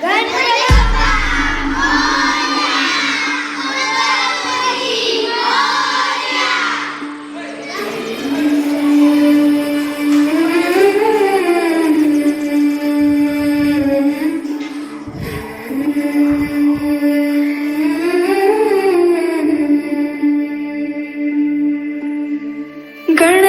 Good.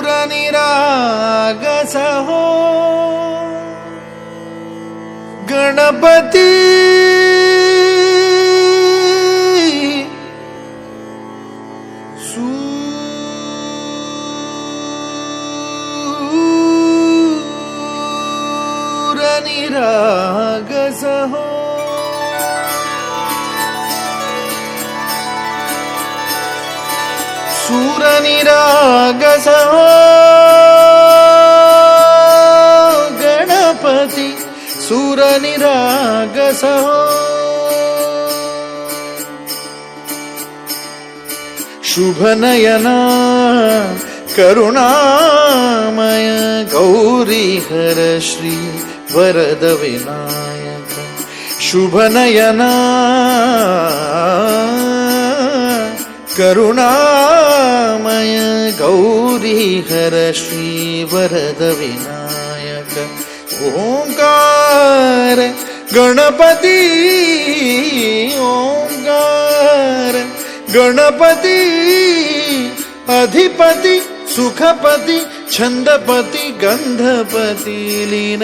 सूरनिरागसहो। Ganpati. सूरनिरागसहो सूरनिरागसः Ganapati सूरनिरागसः शुभनयना करुणामय गौरीहर श्री वरद विनायक शुभनयना करुणामय गौरीहर श्रीवरद विनायक ओङ्कार गणपती ओङ्कार गणपती अधिपति सुखपति छन्दपति गन्धपति लीन